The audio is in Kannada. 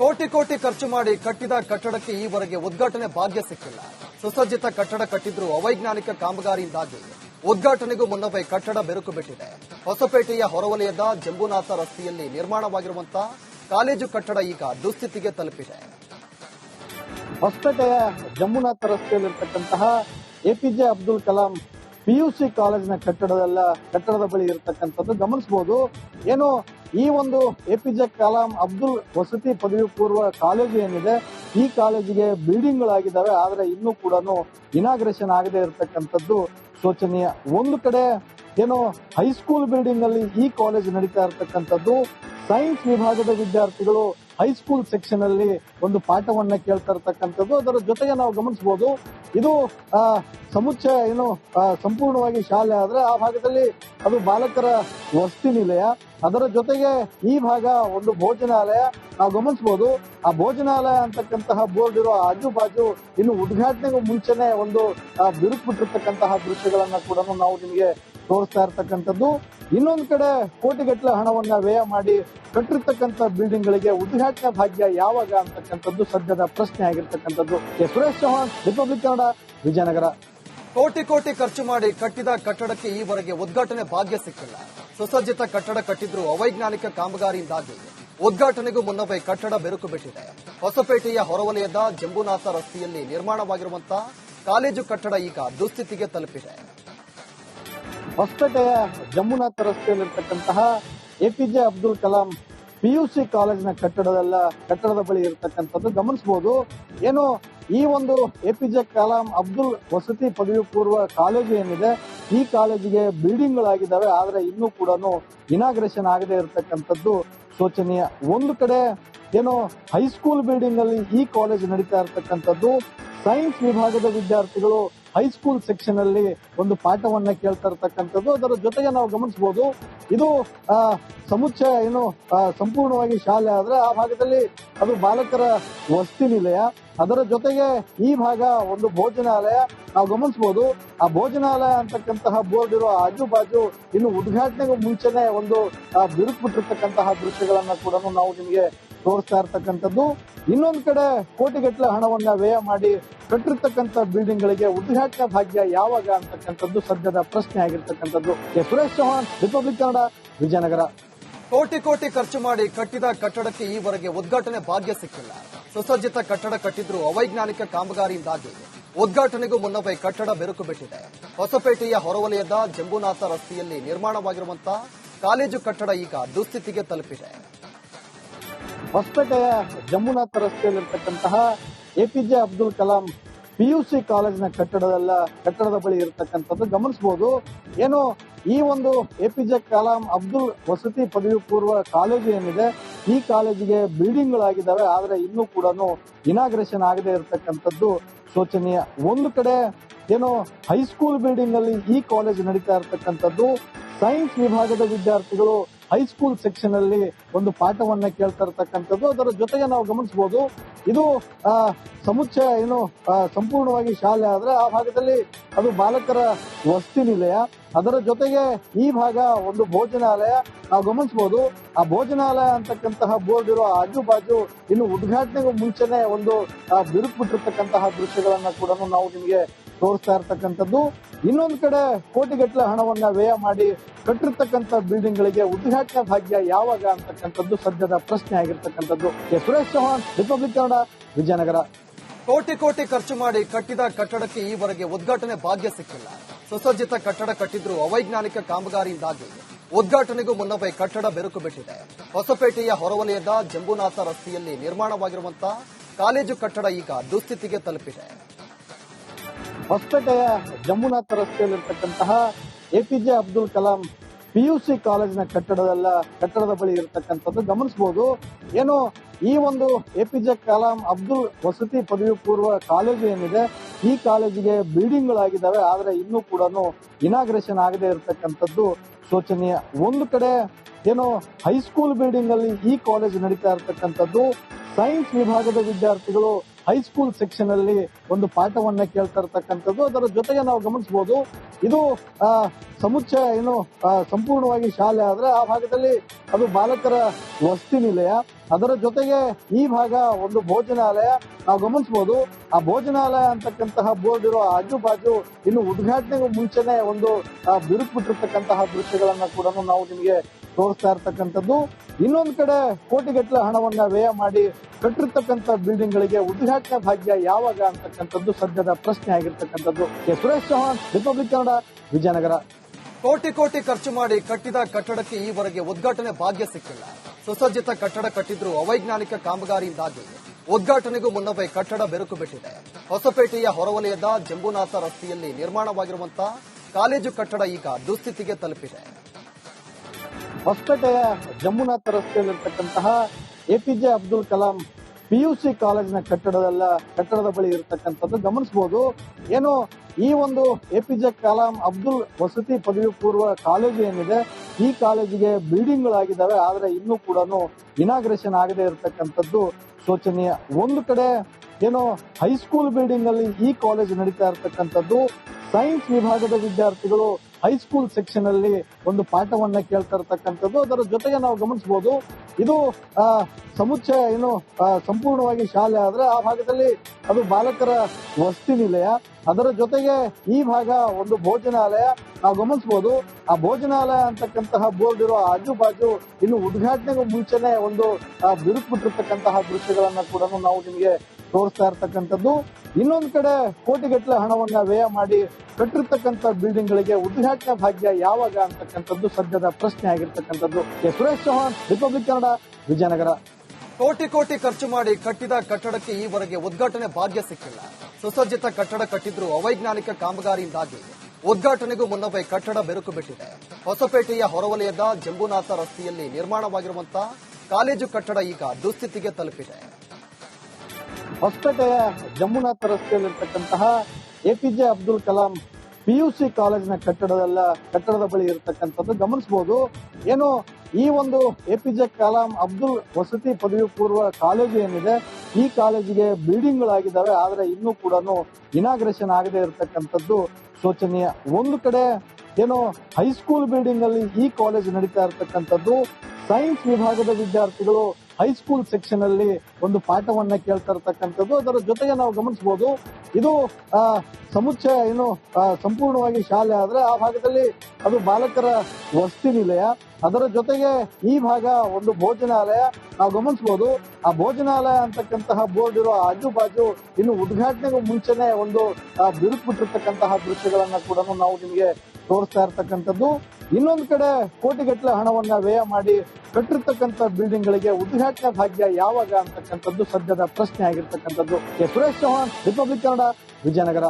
ಕೋಟಿ ಕೋಟಿ ಖರ್ಚು ಮಾಡಿ ಕಟ್ಟಿದ ಕಟ್ಟಡಕ್ಕೆ ಈವರೆಗೆ ಉದ್ಘಾಟನೆ ಭಾಗ್ಯ ಸಿಕ್ಕಿಲ್ಲ. ಸುಸಜ್ಜಿತ ಕಟ್ಟಡ ಕಟ್ಟಿದ್ರು ಅವೈಜ್ಞಾನಿಕ ಕಾಮಗಾರಿಯಿಂದಾಗಿ. ಉದ್ಘಾಟನೆಗೂ ಮುನ್ನವೇ ಕಟ್ಟಡ ಬೆರುಕು ಬಿಟ್ಟಿದೆ. ಹೊಸಪೇಟೆಯ ಹೊರವಲಯದ ಜಂಬುನಾಥ ರಸ್ತೆಯಲ್ಲಿ ನಿರ್ಮಾಣವಾಗಿರುವಂತಹ ಕಾಲೇಜು ಕಟ್ಟಡ ಈಗ ದುಸ್ಥಿತಿಗೆ ತಲುಪಿದೆ. ಹೊಸಪೇಟೆಯ ಜಂಬುನಾಥ ರಸ್ತೆಯಲ್ಲಿರ್ತಕ್ಕಂತಹ ಎಪಿಜೆ ಅಬ್ದುಲ್ ಕಲಾಂ ಪಿಯುಸಿ ಕಾಲೇಜಿನ ಕಟ್ಟಡದಲ್ಲ, ಕಟ್ಟಡದ ಬಳಿ ಇರತಕ್ಕಂಥದ್ದು ಗಮನಿಸಬಹುದು ಏನು ಈ ಒಂದು A P J Kalam Abdul ವಸತಿ ಪದವಿ ಪೂರ್ವ ಕಾಲೇಜು ಏನಿದೆ, ಈ ಕಾಲೇಜಿಗೆ ಬಿಲ್ಡಿಂಗ್ಗಳಾಗಿದ್ದಾವೆ, ಆದ್ರೆ ಇನ್ನೂ ಕೂಡ ಇನಾಗ್ರೇಷನ್ ಆಗದೆ ಇರತಕ್ಕಂಥದ್ದು ಶೋಚನೀಯ. ಒಂದು ಕಡೆ ಏನು ಹೈಸ್ಕೂಲ್ ಬಿಲ್ಡಿಂಗ್ ಅಲ್ಲಿ ಈ ಕಾಲೇಜ್ ನಡೀತಾ ಇರತಕ್ಕಂಥದ್ದು ಸೈನ್ಸ್ ವಿಭಾಗದ ವಿದ್ಯಾರ್ಥಿಗಳು ಹೈಸ್ಕೂಲ್ ಸೆಕ್ಷನ್ ಅಲ್ಲಿ ಒಂದು ಪಾಠವನ್ನ ಕೇಳ್ತಾ ಇರ್ತಕ್ಕಂಥದ್ದು. ಅದರ ಜೊತೆಗೆ ನಾವು ಗಮನಿಸಬಹುದು ಇದು ಆ, ಸಮುಚ್ಚಯ ಏನು ಸಂಪೂರ್ಣವಾಗಿ ಶಾಲೆ ಆದ್ರೆ ಆ ಭಾಗದಲ್ಲಿ ಅದು ಬಾಲಕರ ವಸತಿ ನಿಲಯ. ಅದರ ಜೊತೆಗೆ ಈ ಭಾಗ ಒಂದು ಭೋಜನಾಲಯ. ನಾವು ಗಮನಿಸಬಹುದು ಆ ಭೋಜನಾಲಯ ಅಂತಕ್ಕಂತಹ ಬೋರ್ಡ್ ಇರೋ ಆಜು ಬಾಜು ಇನ್ನು ಉದ್ಘಾಟನೆಗೂ ಮುಂಚೆನೆ ಒಂದು ಬಿರುಕು ಬಿಟ್ಟಿರ್ತಕ್ಕಂತಹ ದೃಶ್ಯಗಳನ್ನ ಕೂಡ ನಾವು ನಿಮಗೆ ತೋರಿಸ್ತಾ ಇರ್ತಕ್ಕಂಥದ್ದು. ಇನ್ನೊಂದು ಕಡೆ ಕೋಟಿಗಟ್ಟಲೆ ಹಣವನ್ನ ವ್ಯಯ ಮಾಡಿ ಕಟ್ಟಿರ್ತಕ್ಕಂಥ ಬಿಲ್ಡಿಂಗ್ ಗಳಿಗೆ ಉದ್ಘಾಟನಾ ಭಾಗ್ಯ ಯಾವಾಗ ಅಂತಕ್ಕಂಥದ್ದು ಸದ್ಯದ ಪ್ರಶ್ನೆ ಆಗಿರ್ತಕ್ಕಂಥದ್ದು. ಸುರೇಶ್ ಚೌಹಾಣ್ ರಿಪಬ್ಲಿಕ್ ಕನ್ನಡ ವಿಜಯನಗರ. ಕೋಟಿ ಕೋಟಿ ಖರ್ಚು ಮಾಡಿ ಕಟ್ಟಿದ ಕಟ್ಟಡಕ್ಕೆ ಈವರೆಗೆ ಉದ್ಘಾಟನೆ ಭಾಗ್ಯ ಸಿಕ್ಕಿಲ್ಲ. ಸುಸಜ್ಜಿತ ಕಟ್ಟಡ ಕಟ್ಟಿದ್ರು ಅವೈಜ್ಞಾನಿಕ ಕಾಮಗಾರಿಯಿಂದಾಗಿ ಉದ್ಘಾಟನೆಗೂ ಮುನ್ನವೇ ಕಟ್ಟಡ ಬೆರುಕು ಬಿಟ್ಟಿದೆ. ಹೊಸಪೇಟೆಯ ಹೊರವಲಯದ ಜಂಬುನಾಥ ರಸ್ತೆಯಲ್ಲಿ ನಿರ್ಮಾಣವಾಗಿರುವಂತಹ ಕಾಲೇಜು ಕಟ್ಟಡ ಈಗ ದುಸ್ಥಿತಿಗೆ ತಲುಪಿದೆ. ಹೊಸಪೇಟೆಯ Jambunatha ರಸ್ತೆಯಲ್ಲಿರ್ತಕ್ಕಂತಹ A P J Abdul Kalam P U C ಕಾಲೇಜಿನ ಕಟ್ಟಡದಲ್ಲ, ಕಟ್ಟಡದ ಬಳಿ ಇರತಕ್ಕಂಥದ್ದು ಗಮನಿಸಬಹುದು ಏನು, ಈ ಒಂದು A P J Kalam Abdul ವಸತಿ ಪದವಿ ಪೂರ್ವ ಕಾಲೇಜು ಏನಿದೆ, ಈ ಕಾಲೇಜಿಗೆ ಬಿಲ್ಡಿಂಗ್ ಗಳಾಗಿದ್ದಾವೆ ಆದ್ರೆ ಇನ್ನೂ ಕೂಡ ಇನಾಗ್ರೇಷನ್ ಆಗದೆ ಇರತಕ್ಕಂಥದ್ದು ಶೋಚನೀಯ. ಒಂದು ಕಡೆ ಏನು, ಹೈಸ್ಕೂಲ್ ಬಿಲ್ಡಿಂಗ್ ಅಲ್ಲಿ ಈ ಕಾಲೇಜ್ ನಡೀತಾ ಇರತಕ್ಕಂಥದ್ದು, ಸೈನ್ಸ್ ವಿಭಾಗದ ವಿದ್ಯಾರ್ಥಿಗಳು ಹೈಸ್ಕೂಲ್ ಸೆಕ್ಷನ್ ಅಲ್ಲಿ ಒಂದು ಪಾಠವನ್ನ ಕೇಳ್ತಾ ಇರ್ತಕ್ಕಂಥದ್ದು. ಅದರ ಜೊತೆಗೆ ನಾವು ಗಮನಿಸಬಹುದು ಇದು ಸಮುಚ್ಚಯ ಏನು ಸಂಪೂರ್ಣವಾಗಿ ಶಾಲೆ ಆದ್ರೆ ಆ ಭಾಗದಲ್ಲಿ ಅದು ಬಾಲಕರ ವಸತಿ ನಿಲಯ ಅದರ ಜೊತೆಗೆ ಈ ಭಾಗ ಒಂದು ಭೋಜನಾಲಯ. ನಾವು ಗಮನಿಸಬಹುದು ಆ ಭೋಜನಾಲಯ ಅಂತಕ್ಕಂತಹ ಬೋರ್ಡ್ ಇರೋ ಆಜು ಬಾಜು ಇನ್ನು ಉದ್ಘಾಟನೆಗೂ ಮುಂಚೆನೆ ಒಂದು ಬಿರುಕು ಬಿಟ್ಟಿರ್ತಕ್ಕಂತಹ ದೃಶ್ಯಗಳನ್ನ ಕೂಡ ನಾವು ನಿಮಗೆ ತೋರಿಸ್ತಾ ಇರ್ತಕ್ಕಂಥದ್ದು. ಇನ್ನೊಂದು ಕಡೆ ಕೋಟಿಗಟ್ಟಲೆ ಹಣವನ್ನ ವ್ಯಯ ಮಾಡಿ ಕಟ್ಟಿರ್ತಕ್ಕಂಥ ಬಿಲ್ಡಿಂಗ್ ಗಳಿಗೆ ಉದ್ಘಾಟನಾ ಭಾಗ್ಯ ಯಾವಾಗ ಅಂತಕ್ಕಂಥದ್ದು ಸದ್ಯದ ಪ್ರಶ್ನೆ ಆಗಿರ್ತಕ್ಕಂಥದ್ದು. ಸುರೇಶ್ ಚೌಹಾಣ್ ರಿಪಬ್ಲಿಕ್ ಕನ್ನಡ ವಿಜಯನಗರ. ಕೋಟಿ ಕೋಟಿ ಖರ್ಚು ಮಾಡಿ ಕಟ್ಟಿದ ಕಟ್ಟಡಕ್ಕೆ ಈವರೆಗೆ ಉದ್ಘಾಟನೆ ಭಾಗ್ಯ ಸಿಕ್ಕಿಲ್ಲ. ಸುಸಜ್ಜಿತ ಕಟ್ಟಡ ಕಟ್ಟಿದ್ರು ಅವೈಜ್ಞಾನಿಕ ಕಾಮಗಾರಿಯಿಂದಾಗಿ. ಉದ್ಘಾಟನೆಗೂ ಮುನ್ನವೇ ಕಟ್ಟಡ ಬೆರುಕು ಬಿಟ್ಟಿದೆ. ಹೊಸಪೇಟೆಯ ಹೊರವಲಯದ ಜಂಬುನಾಥ ರಸ್ತೆಯಲ್ಲಿ ನಿರ್ಮಾಣವಾಗಿರುವಂತಹ ಕಾಲೇಜು ಕಟ್ಟಡ ಈಗ ದುಸ್ಥಿತಿಗೆ ತಲುಪಿದೆ. ಹೊಸಪೇಟೆಯ Jamunatha ರಸ್ತೆಯಲ್ಲಿರ್ತಕ್ಕಂತಹ A P J Abdul Kalam P U C ಕಾಲೇಜಿನ ಕಟ್ಟಡದಲ್ಲ, ಕಟ್ಟಡದ ಬಳಿ ಇರತಕ್ಕಂಥದ್ದು ಗಮನಿಸಬಹುದು ಏನು, ಈ ಒಂದು A P J Kalam Abdul ವಸತಿ ಪದವಿ ಪೂರ್ವ ಕಾಲೇಜು ಏನಿದೆ, ಈ ಕಾಲೇಜಿಗೆ ಬಿಲ್ಡಿಂಗ್ ಬಿಲ್ಡಿಂಗ್ಗಳಾಗಿದ್ದಾವೆ, ಆದ್ರೆ ಇನ್ನೂ ಕೂಡ ಇನಾಗ್ರೇಷನ್ ಆಗದೆ ಇರತಕ್ಕಂಥದ್ದು ಶೋಚನೀಯ. ಒಂದು ಕಡೆ, ಏನು, ಹೈಸ್ಕೂಲ್ ಬಿಲ್ಡಿಂಗ್ನಲ್ಲಿ ಈ ಕಾಲೇಜ್ ನಡೀತಾ ಇರತಕ್ಕಂಥದ್ದು, ಸೈನ್ಸ್ ವಿಭಾಗದ ವಿದ್ಯಾರ್ಥಿಗಳು ಹೈಸ್ಕೂಲ್ ಸೆಕ್ಷನ್ ಅಲ್ಲಿ ಒಂದು ಪಾಠವನ್ನ ಕೇಳ್ತಾ ಇರ್ತಕ್ಕಂಥದ್ದು. ಅದರ ಜೊತೆಗೆ ನಾವು ಗಮನಿಸಬಹುದು, ಇದು ಸಮುಚ್ಚಯ ಏನು ಸಂಪೂರ್ಣವಾಗಿ ಶಾಲೆ ಆದ್ರೆ ಆ ಭಾಗದಲ್ಲಿ ಅದು ಬಾಲಕರ ವಸತಿ ನಿಲಯ ಅದರ ಜೊತೆಗೆ ಈ ಭಾಗ ಒಂದು ಭೋಜನಾಲಯ. ನಾವು ಗಮನಿಸಬಹುದು, ಆ ಭೋಜನಾಲಯ ಅಂತಕ್ಕಂತಹ ಬೋರ್ಡ್ ಇರೋ ಆಜು ಬಾಜು ಇನ್ನು ಉದ್ಘಾಟನೆಗೂ ಮುಂಚೆನೆ ಒಂದು ಬಿರುಕು ಬಿಟ್ಟಿರ್ತಕ್ಕಂತಹ ದೃಶ್ಯಗಳನ್ನ ಕೂಡ ನಾವು ನಿಮಗೆ ತೋರಿಸ್ತಾ ಇರ್ತಕ್ಕಂಥದ್ದು. ಇನ್ನೊಂದು ಕಡೆ ಕೋಟಿಗಟ್ಟಲೆ ಹಣವನ್ನ ವ್ಯಯ ಮಾಡಿ ಕಟ್ಟಿರ್ತಕ್ಕಂಥ ಬಿಲ್ಡಿಂಗ್ ಗಳಿಗೆ ಉದ್ಘಾಟನಾ ಭಾಗ್ಯ ಯಾವಾಗ ಅಂತಕ್ಕಂಥದ್ದು ಸದ್ಯದ ಪ್ರಶ್ನೆ ಆಗಿರ್ತಕ್ಕಂಥದ್ದು. ಸುರೇಶ್ ಚೌಹಾಣ್ ರಿಪಬ್ಲಿಕ್ ಕನ್ನಡ ವಿಜಯನಗರ. ಕೋಟಿ ಕೋಟಿ ಖರ್ಚು ಮಾಡಿ ಕಟ್ಟಿದ ಕಟ್ಟಡಕ್ಕೆ ಈವರೆಗೆ ಉದ್ಘಾಟನೆ ಭಾಗ್ಯ ಸಿಕ್ಕಿಲ್ಲ. ಸುಸಜ್ಜಿತ ಕಟ್ಟಡ ಕಟ್ಟಿದ್ರು ಅವೈಜ್ಞಾನಿಕ ಕಾಮಗಾರಿಯಿಂದಾಗಿ. ಉದ್ಘಾಟನೆಗೂ ಮುನ್ನವೇ ಕಟ್ಟಡ ಬೆರುಕು ಬಿಟ್ಟಿದೆ. ಹೊಸಪೇಟೆಯ ಹೊರವಲಯದ ಜಂಬುನಾಥ ರಸ್ತೆಯಲ್ಲಿ ನಿರ್ಮಾಣವಾಗಿರುವಂತಹ ಕಾಲೇಜು ಕಟ್ಟಡ ಈಗ ದುಸ್ಥಿತಿಗೆ ತಲುಪಿದೆ. ಹೊಸಪೇಟೆಯ Jamunatha ರಸ್ತೆಯಲ್ಲಿರ್ತಕ್ಕಂತಹ APJ Abdul Kalam P U C ಕಾಲೇಜಿನ ಕಟ್ಟಡದಲ್ಲ, ಕಟ್ಟಡದ ಬಳಿ ಇರತಕ್ಕಂಥದ್ದು ಗಮನಿಸಬಹುದು ಏನು, ಈ ಒಂದು ಎಪಿಜೆ ಕಲಾಂ ಅಬ್ದುಲ್ ವಸತಿ ಪದವಿ ಪೂರ್ವ ಕಾಲೇಜು ಏನಿದೆ, ಈ ಕಾಲೇಜಿಗೆ ಬಿಲ್ಡಿಂಗ್ಗಳಾಗಿದ್ದಾವೆ, ಆದ್ರೆ ಇನ್ನೂ ಕೂಡ ಇನಾಗ್ರೇಷನ್ ಆಗದೆ ಇರತಕ್ಕಂಥದ್ದು ಶೋಚನೀಯ. ಒಂದು ಕಡೆ ಏನು, ಹೈಸ್ಕೂಲ್ ಬಿಲ್ಡಿಂಗ್ ಅಲ್ಲಿ ಈ ಕಾಲೇಜ್ ನಡೀತಾ ಇರತಕ್ಕಂಥದ್ದು, ಸೈನ್ಸ್ ವಿಭಾಗದ ವಿದ್ಯಾರ್ಥಿಗಳು ಹೈಸ್ಕೂಲ್ ಸೆಕ್ಷನ್ ಅಲ್ಲಿ ಒಂದು ಪಾಠವನ್ನ ಕೇಳ್ತಾ ಇರ್ತಕ್ಕಂಥದ್ದು. ಅದರ ಜೊತೆಗೆ ನಾವು ಗಮನಿಸಬಹುದು ಇದು ಸಮುಚ್ಚಯ ಏನು ಸಂಪೂರ್ಣವಾಗಿ ಶಾಲೆ ಆದ್ರೆ ಆ ಭಾಗದಲ್ಲಿ ಅದು ಬಾಲಕರ ವಸತಿ ನಿಲಯ ಅದರ ಜೊತೆಗೆ ಈ ಭಾಗ ಒಂದು ಭೋಜನಾಲಯ ನಾವು ಗಮನಿಸಬಹುದು ಆ ಭೋಜನಾಲಯ ಅಂತಕ್ಕಂತಹ ಬೋರ್ಡ್ ಇರೋ ಆಜು ಬಾಜು ಇನ್ನು ಉದ್ಘಾಟನೆಗೂ ಮುಂಚೆನೆ ಒಂದು ಬಿರುಕು ಬಿಟ್ಟಿರ್ತಕ್ಕಂತಹ ದೃಶ್ಯಗಳನ್ನ ಕೂಡ ನಾವು ನಿಮಗೆ ತೋರಿಸ್ತಾ ಇರ್ತಕ್ಕಂಥದ್ದು. ಇನ್ನೊಂದು ಕಡೆ ಕೋಟಿಗಟ್ಟಲೆ ಹಣವನ್ನ ವ್ಯಯ ಮಾಡಿ ಕಟ್ಟಿರ್ತಕ್ಕಂಥ ಬಿಲ್ಡಿಂಗ್ ಗಳಿಗೆ ಉದ್ಘಾಟನೆ ಭಾಗ್ಯ ಯಾವಾಗ ಅಂತಕ್ಕಂಥದ್ದು ಸದ್ಯದ ಪ್ರಶ್ನೆ ಆಗಿರ್ತಕ್ಕಂಥದ್ದು. ಸುರೇಶ್ ಚೌಹಾಣ್, ರಿಪಬ್ಲಿಕ್ ಕನ್ನಡ, ವಿಜಯನಗರ. ಕೋಟಿ ಕೋಟಿ ಖರ್ಚು ಮಾಡಿ ಕಟ್ಟಿದ ಕಟ್ಟಡಕ್ಕೆ ಈವರೆಗೆ ಉದ್ಘಾಟನೆ ಭಾಗ್ಯ ಸಿಕ್ಕಿಲ್ಲ. ಸುಸಜ್ಜಿತ ಕಟ್ಟಡ ಕಟ್ಟಿದ್ರು ಅವೈಜ್ಞಾನಿಕ ಕಾಮಗಾರಿಯಿಂದಾಗಿ. ಉದ್ಘಾಟನೆಗೂ ಮುನ್ನವೇ ಕಟ್ಟಡ ಬೆರುಕು ಬಿಟ್ಟಿದೆ. ಹೊಸಪೇಟೆಯ ಹೊರವಲಯದ ಜಂಬುನಾಥ ರಸ್ತೆಯಲ್ಲಿ ನಿರ್ಮಾಣವಾಗಿರುವಂತಹ ಕಾಲೇಜು ಕಟ್ಟಡ ಈಗ ದುಸ್ಥಿತಿಗೆ ತಲುಪಿದೆ. ಹೊಸಪೇಟೆಯ ಜಮ್ಮುನಾಥ ರಸ್ತೆಯಲ್ಲಿರ್ತಕ್ಕಂತಹ ಎಪಿಜೆ ಅಬ್ದುಲ್ ಕಲಾಂ ಪಿಯುಸಿ ಕಾಲೇಜಿನ ಕಟ್ಟಡದಲ್ಲ, ಕಟ್ಟಡದ ಬಳಿ ಇರತಕ್ಕಂಥದ್ದು ಗಮನಿಸಬಹುದು ಏನು ಈ ಒಂದು A P J Kalam Abdul ವಸತಿ ಪದವಿ ಪೂರ್ವ ಕಾಲೇಜು ಏನಿದೆ, ಈ ಕಾಲೇಜಿಗೆ ಬಿಲ್ಡಿಂಗ್ ಗಳಾಗಿದ್ದಾವೆ, ಆದ್ರೆ ಇನ್ನೂ ಕೂಡ ಇನಾಗ್ರೇಷನ್ ಆಗದೆ ಇರತಕ್ಕಂಥದ್ದು ಶೋಚನೀಯ. ಒಂದು ಕಡೆ ಏನೋ ಹೈಸ್ಕೂಲ್ ಬಿಲ್ಡಿಂಗ್ ಅಲ್ಲಿ ಈ ಕಾಲೇಜ್ ನಡೀತಾ ಇರತಕ್ಕಂಥದ್ದು ಸೈನ್ಸ್ ವಿಭಾಗದ ವಿದ್ಯಾರ್ಥಿಗಳು ಹೈಸ್ಕೂಲ್ ಸೆಕ್ಷನ್ ಅಲ್ಲಿ ಒಂದು ಪಾಠವನ್ನ ಕೇಳ್ತಾ ಇರತಕ್ಕಂಥದ್ದು. ಅದರ ಜೊತೆಗೆ ನಾವು ಗಮನಿಸಬಹುದು, ಇದು ಸಮುಚ್ಚಯ ಏನು ಸಂಪೂರ್ಣವಾಗಿ ಶಾಲೆ ಆದ್ರೆ ಆ ಭಾಗದಲ್ಲಿ ಅದು ಬಾಲಕರ ವಸತಿ ನಿಲಯ ಅದರ ಜೊತೆಗೆ ಈ ಭಾಗ ಒಂದು ಭೋಜನಾಲಯ. ನಾವು ಗಮನಿಸಬಹುದು, ಆ ಭೋಜನಾಲಯ ಅಂತಕ್ಕಂತಹ ಬೋರ್ಡ್ ಇರುವ ಆಜು ಬಾಜು ಇನ್ನು ಉದ್ಘಾಟನೆಗೂ ಮುಂಚೆನೆ ಒಂದು ಬಿರುಕು ಬಿಟ್ಟಿರ್ತಕ್ಕಂತಹ ದೃಶ್ಯಗಳನ್ನ ಕೂಡ ನಾವು ನಿಮಗೆ ತೋರಿಸ್ತಾ ಇರ್ತಕ್ಕಂಥದ್ದು. ಇನ್ನೊಂದು ಕಡೆ ಕೋಟಿಗಟ್ಟಲೆ ಹಣವನ್ನ ವ್ಯಯ ಮಾಡಿ ಕಟ್ಟಿರ್ತಕ್ಕಂಥ ಬಿಲ್ಡಿಂಗ್ ಗಳಿಗೆ ಉದ್ಘಾಟನಾ ಭಾಗ್ಯ ಯಾವಾಗ ಅಂತಕ್ಕಂಥದ್ದು ಸದ್ಯದ ಪ್ರಶ್ನೆ ಆಗಿರ್ತಕ್ಕಂಥದ್ದು. ಸುರೇಶ್ ಚೌಹಾಣ್ ರಿಪಬ್ಲಿಕ್ ಕನ್ನಡ ವಿಜಯನಗರ. ಕೋಟಿ ಕೋಟಿ ಖರ್ಚು ಮಾಡಿ ಕಟ್ಟಿದ ಕಟ್ಟಡಕ್ಕೆ ಈವರೆಗೆ ಉದ್ಘಾಟನೆ ಭಾಗ್ಯ ಸಿಕ್ಕಿಲ್ಲ. ಸುಸಜ್ಜಿತ ಕಟ್ಟಡ ಕಟ್ಟಿದ್ರು ಅವೈಜ್ಞಾನಿಕ ಕಾಮಗಾರಿಯಿಂದಾಗಿ. ಉದ್ಘಾಟನೆಗೂ ಮುನ್ನವೇ ಕಟ್ಟಡ ಬೆರುಕು ಬಿಟ್ಟಿದೆ. ಹೊಸಪೇಟೆಯ ಹೊರವಲಯದ ಜಂಬುನಾಥ ರಸ್ತೆಯಲ್ಲಿ ನಿರ್ಮಾಣವಾಗಿರುವಂತಹ ಕಾಲೇಜು ಕಟ್ಟಡ ಈಗ ದುಸ್ಥಿತಿಗೆ ತಲುಪಿದೆ. ಹೊಸಪೇಟೆಯ Jammunatha ರಸ್ತೆಯಲ್ಲಿರ್ತಕ್ಕಂತಹ APJ Abdul Kalam P U C ಕಾಲೇಜಿನ ಕಟ್ಟಡದಲ್ಲ, ಕಟ್ಟಡದ ಬಳಿ ಇರತಕ್ಕಂಥದ್ದು ಗಮನಿಸಬಹುದು ಏನು, ಈ ಒಂದು ಎಪಿಜೆ ಕಲಾಂ ಅಬ್ದುಲ್ ವಸತಿ ಪದವಿ ಪೂರ್ವ ಕಾಲೇಜು ಏನಿದೆ, ಈ ಕಾಲೇಜಿಗೆ ಬಿಲ್ಡಿಂಗ್ ಗಳಾಗಿದ್ದಾವೆ ಆದ್ರೆ ಇನ್ನೂ ಕೂಡ ಇನಾಗ್ರೇಷನ್ ಆಗದೆ ಇರತಕ್ಕಂಥದ್ದು ಶೋಚನೀಯ. ಒಂದು ಕಡೆ ಏನು, ಹೈಸ್ಕೂಲ್ ಬಿಲ್ಡಿಂಗ್ ಅಲ್ಲಿ ಈ ಕಾಲೇಜ್ ನಡೀತಾ ಇರತಕ್ಕಂಥದ್ದು, ಸೈನ್ಸ್ ವಿಭಾಗದ ವಿದ್ಯಾರ್ಥಿಗಳು ಹೈಸ್ಕೂಲ್ ಸೆಕ್ಷನ್ ಅಲ್ಲಿ ಒಂದು ಪಾಠವನ್ನ ಕೇಳ್ತಾ ಇರ್ತಕ್ಕಂಥದ್ದು. ಅದರ ಜೊತೆಗೆ ನಾವು ಗಮನಿಸಬಹುದು ಇದು ಸಮುಚ್ಚಯ ಏನು ಸಂಪೂರ್ಣವಾಗಿ ಶಾಲೆ ಆದ್ರೆ ಆ ಭಾಗದಲ್ಲಿ ಅದು ಬಾಲಕರ ವಸತಿ ನಿಲಯ. ಅದರ ಜೊತೆಗೆ ಈ ಭಾಗ ಒಂದು ಭೋಜನಾಲಯ. ನಾವು ಗಮನಿಸಬಹುದು ಆ ಭೋಜನಾಲಯ ಅಂತಕ್ಕಂತಹ ಬೋರ್ಡ್ ಇರೋ ಆಜು ಬಾಜು ಇನ್ನು ಉದ್ಘಾಟನೆಗೂ ಮುಂಚೆನೆ ಒಂದು ಬಿರುಕು ಬಿಟ್ಟಿರ್ತಕ್ಕಂತಹ ದೃಶ್ಯಗಳನ್ನ ಕೂಡ ನಾವು ನಿಮಗೆ ತೋರಿಸ್ತಾ ಇರ್ತಕ್ಕಂಥದ್ದು. ಇನ್ನೊಂದು ಕಡೆ ಕೋಟಿಗಟ್ಟಲೆ ಹಣವನ್ನ ವ್ಯಯ ಮಾಡಿ ಕಟ್ಟಿರ್ತಕ್ಕಂಥ ಬಿಲ್ಡಿಂಗ್ ಗಳಿಗೆ ಉದ್ಘಾಟನೆ ಭಾಗ್ಯ ಯಾವಾಗ ಅಂತಕ್ಕಂಥದ್ದು ಸದ್ಯದ ಪ್ರಶ್ನೆ ಆಗಿರ್ತಕ್ಕಂಥದ್ದು. ಸುರೇಶ್ ಚೌಹಾಣ್ ರಿಪಬ್ಲಿಕ್ ಕನ್ನಡ ವಿಜಯನಗರ